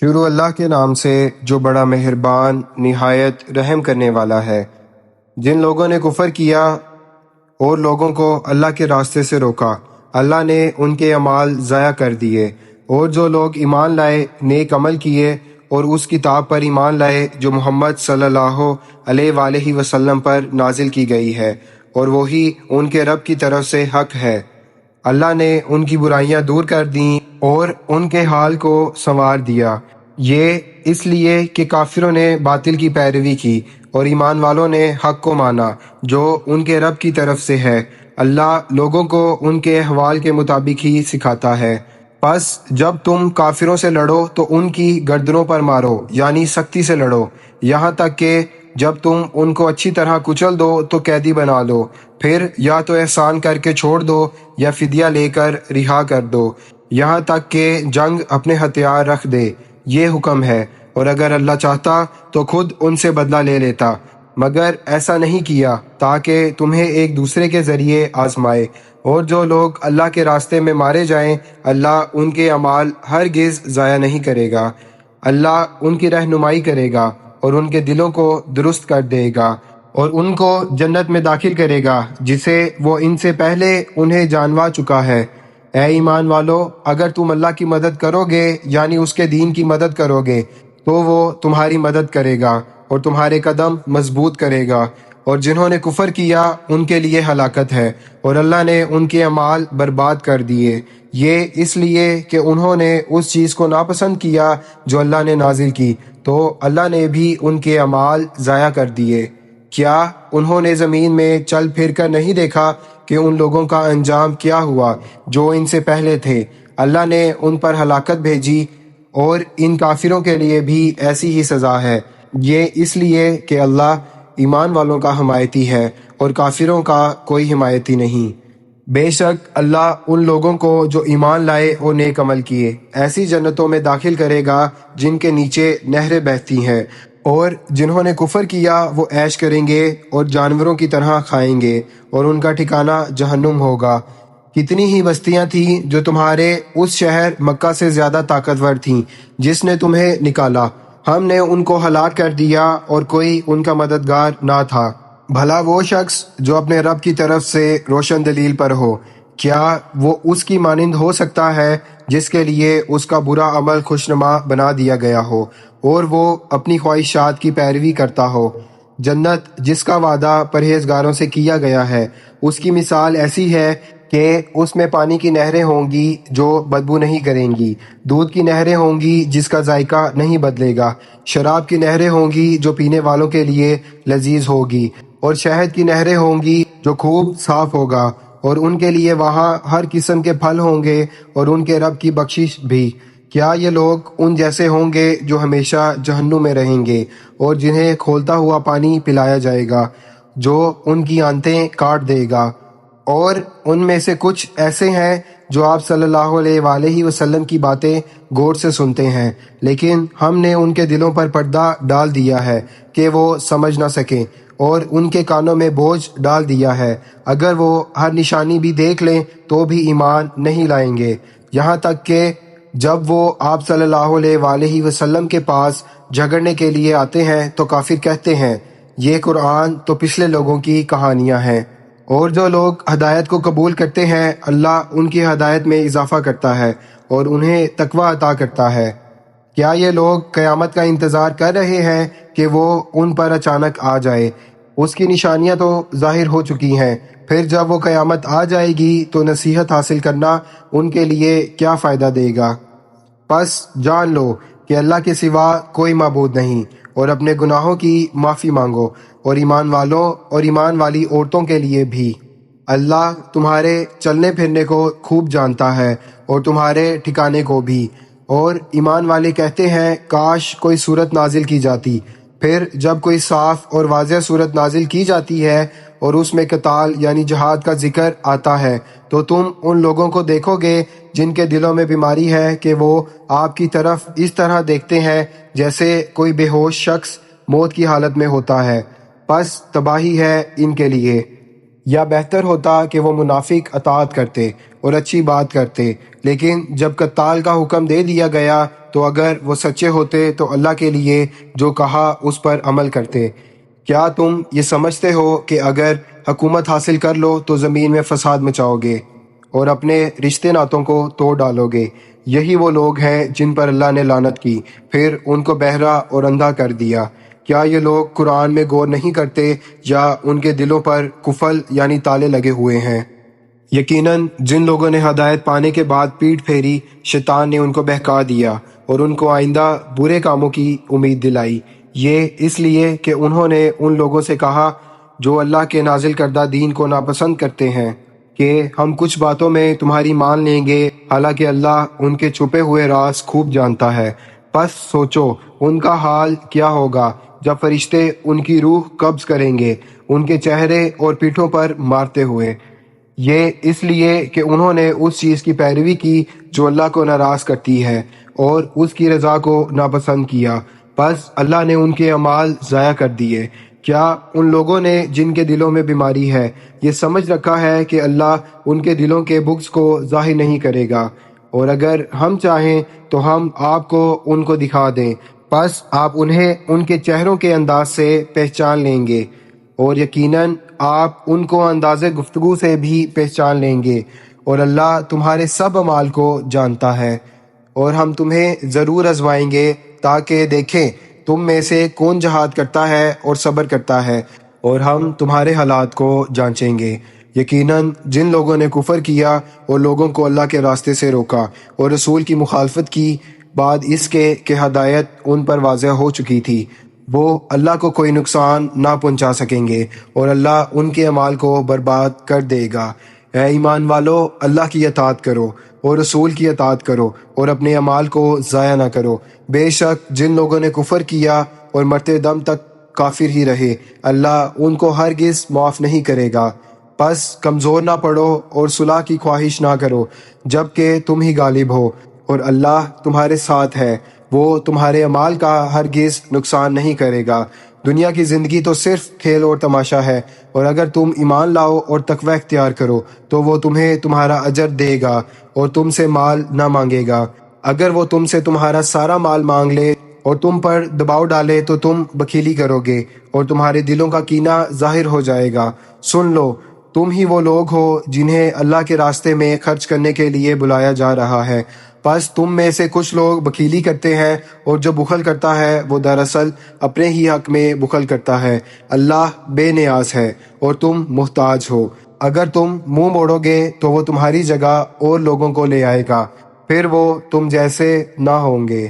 شروع اللہ کے نام سے جو بڑا مہربان، نہایت رحم کرنے والا ہے۔ جن لوگوں نے کفر کیا، اور لوگوں کو اللہ کے راستے سے روکا۔ اللہ نے ان کے اعمال ضائع کر دیے۔ اور جو لوگ ایمان لائے، نیک عمل کیے، اور اس کتاب پر ایمان لائے جو محمد صلی اللہ علیہ وآلہ وسلم پر نازل کی گئی ہے، اور وہی ان کے رب کی طرف سے حق ہے۔ اللہ نے ان کی برائیاں دور کر دیں۔ اور ان کے حال کو سنوار دیا۔ یہ اس لیے کہ کافروں نے باطل کی پیروی کی اور ایمان والوں نے حق کو مانا، جو ان کے رب کی طرف سے ہے۔ اللہ لوگوں کو ان کے احوال کے مطابق ہی سکھاتا ہے۔ پس جب تم کافروں سے لڑو تو ان کی گردنوں پر مارو یعنی سختی سے لڑو۔ یہاں تک کہ جب تم ان کو اچھی طرح کچل دو تو قیدی بنا لو، پھر یا تو احسان کر کے چھوڑ دو یا فدیہ لے کر رہا کر دو۔ یہاں تک کہ جنگ اپنے ہتھیار رکھ دے، یہ حکم ہے۔ اور اگر اللہ چاہتا تو خود ان سے بدلہ لے لیتا۔ مگر ایسا نہیں کیا تاکہ تمہیں ایک دوسرے کے ذریعے آزمائے۔ اور جو لوگ اللہ کے راستے میں مارے جائیں، اللہ ان کے اعمال ہرگز ضائع نہیں کرے گا۔ اللہ ان کی رہنمائی کرے گا اور ان کے دلوں کو درست کر دے گا۔ اور ان کو جنت میں داخل کرے گا، جسے وہ ان سے پہلے انہیں جانوا چکا ہے۔ اے ایمان والو، اگر تم اللہ کی مدد کرو گے یعنی اس کے دین کی مدد کرو گے تو وہ تمہاری مدد کرے گا اور تمہارے قدم مضبوط کرے گا اور جنہوں نے کفر کیا، ان کے لیے ہلاکت ہے اور اللہ نے ان کے اعمال برباد کر دیے۔ یہ اس لیے کہ انہوں نے اس چیز کو ناپسند کیا جو اللہ نے نازل کی، تو اللہ نے بھی ان کے اعمال ضائع کر دیے۔ کیا انہوں نے زمین میں چل پھر کر نہیں دیکھا کہ ان لوگوں کا انجام کیا ہوا جو ان سے پہلے تھے؟ اللہ نے ان پر ہلاکت بھیجی اور ان کافروں کے لیے بھی ایسی ہی سزا ہے۔ یہ اس لیے کہ اللہ ایمان والوں کا حمایتی ہے اور کافروں کا کوئی حمایتی نہیں۔ بے شک اللہ ان لوگوں کو جو ایمان لائے اور نیک عمل کیے، ایسی جنتوں میں داخل کرے گا جن کے نیچے نہریں بہتی ہیں۔ اور جنہوں نے کفر کیا، وہ عیش کریں گے اور جانوروں کی طرح کھائیں گے اور ان کا ٹھکانہ جہنم ہوگا۔ کتنی ہی بستیاں تھیں جو تمہارے اس شہر مکہ سے زیادہ طاقتور تھیں، جس نے تمہیں نکالا۔ ہم نے ان کو ہلاک کر دیا اور کوئی ان کا مددگار نہ تھا۔ بھلا وہ شخص جو اپنے رب کی طرف سے روشن دلیل پر ہو، کیا وہ اس کی مانند ہو سکتا ہے جس کے لیے اس کا برا عمل خوشنما بنا دیا گیا ہو؟ اور وہ اپنی خواہشات کی پیروی کرتا ہو۔ جنت جس کا وعدہ پرہیزگاروں سے کیا گیا ہے، اس کی مثال ایسی ہے کہ اس میں پانی کی نہریں ہوں گی جو بدبو نہیں کریں گی، دودھ کی نہریں ہوں گی جس کا ذائقہ نہیں بدلے گا، شراب کی نہریں ہوں گی جو پینے والوں کے لیے لذیذ ہوگی، اور شہد کی نہریں ہوں گی جو خوب صاف ہوگا، اور ان کے لیے وہاں ہر قسم کے پھل ہوں گے اور ان کے رب کی بخشش بھی۔ کیا یہ لوگ ان جیسے ہوں گے جو ہمیشہ جہنم میں رہیں گے اور جنہیں کھولتا ہوا پانی پلایا جائے گا، جو ان کی آنتیں کاٹ دے گا؟ اور ان میں سے کچھ ایسے ہیں جو آپ صلی اللہ علیہ وآلہ وسلم کی باتیں غور سے سنتے ہیں، لیکن ہم نے ان کے دلوں پر پردہ ڈال دیا ہے کہ وہ سمجھ نہ سکیں اور ان کے کانوں میں بوجھ ڈال دیا ہے۔ اگر وہ ہر نشانی بھی دیکھ لیں تو بھی ایمان نہیں لائیں گے۔ یہاں تک کہ جب وہ آپ صلی اللہ علیہ وآلہ وسلم کے پاس جھگڑنے کے لیے آتے ہیں تو کافر کہتے ہیں، یہ قرآن تو پچھلے لوگوں کی کہانیاں ہیں۔ اور جو لوگ ہدایت کو قبول کرتے ہیں، اللہ ان کی ہدایت میں اضافہ کرتا ہے اور انہیں تقوی عطا کرتا ہے۔ کیا یہ لوگ قیامت کا انتظار کر رہے ہیں کہ وہ ان پر اچانک آ جائے؟ اس کی نشانیاں تو ظاہر ہو چکی ہیں۔ پھر جب وہ قیامت آ جائے گی تو نصیحت حاصل کرنا ان کے لیے کیا فائدہ دے گا۔ پس جان لو کہ اللہ کے سوا کوئی معبود نہیں اور اپنے گناہوں کی معافی مانگو اور ایمان والوں اور ایمان والی عورتوں کے لیے بھی۔ اللہ تمہارے چلنے پھرنے کو خوب جانتا ہے اور تمہارے ٹھکانے کو بھی۔ اور ایمان والے کہتے ہیں، کاش کوئی صورت نازل کی جاتی۔ پھر جب کوئی صاف اور واضح صورت نازل کی جاتی ہے اور اس میں قتال یعنی جہاد کا ذکر آتا ہے، تو تم ان لوگوں کو دیکھو گے جن کے دلوں میں بیماری ہے کہ وہ آپ کی طرف اس طرح دیکھتے ہیں جیسے کوئی بے ہوش شخص موت کی حالت میں ہوتا ہے۔ پس تباہی ہے ان کے لیے۔ یا بہتر ہوتا کہ وہ منافق اطاعت کرتے اور اچھی بات کرتے، لیکن جب قتال کا حکم دے دیا گیا تو اگر وہ سچے ہوتے تو اللہ کے لیے جو کہا اس پر عمل کرتے۔ کیا تم یہ سمجھتے ہو کہ اگر حکومت حاصل کر لو تو زمین میں فساد مچاؤ گے اور اپنے رشتے ناتوں کو توڑ ڈالو گے؟ یہی وہ لوگ ہیں جن پر اللہ نے لانت کی، پھر ان کو بہرا اور اندھا کر دیا۔ کیا یہ لوگ قرآن میں غور نہیں کرتے یا ان کے دلوں پر کفل یعنی تالے لگے ہوئے ہیں؟ یقیناً جن لوگوں نے ہدایت پانے کے بعد پیٹ پھیری، شیطان نے ان کو بہکا دیا اور ان کو آئندہ برے کاموں کی امید دلائی۔ یہ اس لیے کہ انہوں نے ان لوگوں سے کہا جو اللہ کے نازل کردہ دین کو ناپسند کرتے ہیں کہ ہم کچھ باتوں میں تمہاری مان لیں گے۔ حالانکہ اللہ ان کے چھپے ہوئے راز خوب جانتا ہے۔ پس سوچو ان کا حال کیا ہوگا۔ جب فرشتے ان کی روح قبض کریں گے، ان کے چہرے اور پیٹھوں پر مارتے ہوئے۔ یہ اس لیے کہ انہوں نے اس چیز کی پیروی کی جو اللہ کو ناراض کرتی ہے اور اس کی رضا کو ناپسند کیا۔ پس اللہ نے ان کے اعمال ضائع کر دیے۔ کیا ان لوگوں نے جن کے دلوں میں بیماری ہے، یہ سمجھ رکھا ہے کہ اللہ ان کے دلوں کے بغض کو ظاہر نہیں کرے گا۔ اور اگر ہم چاہیں تو ہم آپ کو ان کو دکھا دیں۔ پس آپ انہیں ان کے چہروں کے انداز سے پہچان لیں گے اور یقیناً آپ ان کو انداز گفتگو سے بھی پہچان لیں گے اور اللہ تمہارے سب اعمال کو جانتا ہے اور ہم تمہیں ضرور ازمائیں گے تاکہ دیکھیں تم میں سے کون جہاد کرتا ہے اور صبر کرتا ہے اور ہم تمہارے حالات کو جانچیں گے۔ یقیناً جن لوگوں نے کفر کیا اور لوگوں کو اللہ کے راستے سے روکا اور رسول کی مخالفت کی بعد اس کے کہ ہدایت ان پر واضح ہو چکی تھی، وہ اللہ کو کوئی نقصان نہ پہنچا سکیں گے اور اللہ ان کے اعمال کو برباد کر دے گا۔ اے ایمان والو، اللہ کی اطاعت کرو اور رسول کی اطاعت کرو اور اپنے اعمال کو ضائع نہ کرو۔ بے شک جن لوگوں نے کفر کیا اور مرتے دم تک کافر ہی رہے، اللہ ان کو ہرگز معاف نہیں کرے گا۔ پس کمزور نہ پڑو اور صلاح کی خواہش نہ کرو جبکہ تم ہی غالب ہو۔ اور اللہ تمہارے ساتھ ہے۔ وہ تمہارے اعمال کا ہرگز نقصان نہیں کرے گا۔ دنیا کی زندگی تو صرف کھیل اور تماشا ہے۔ اور اگر تم ایمان لاؤ اور تقوی اختیار کرو، تو وہ تمہیں تمہارا اجر دے گا اور تم سے مال نہ مانگے گا۔ اگر وہ تم سے تمہارا سارا مال مانگ لے اور تم پر دباؤ ڈالے، تو تم بکیلی کرو گے اور تمہارے دلوں کا کینہ ظاہر ہو جائے گا۔ سن لو تم ہی وہ لوگ ہو جنہیں اللہ کے راستے میں خرچ کرنے کے لیے بلایا جا رہا ہے۔ پس تم میں سے کچھ لوگ بکیلی کرتے ہیں اور جو بخل کرتا ہے وہ دراصل اپنے ہی حق میں بخل کرتا ہے۔ اللہ بے نیاز ہے اور تم محتاج ہو۔ اگر تم منہ موڑو گے تو وہ تمہاری جگہ اور لوگوں کو لے آئے گا۔ پھر وہ تم جیسے نہ ہوں گے۔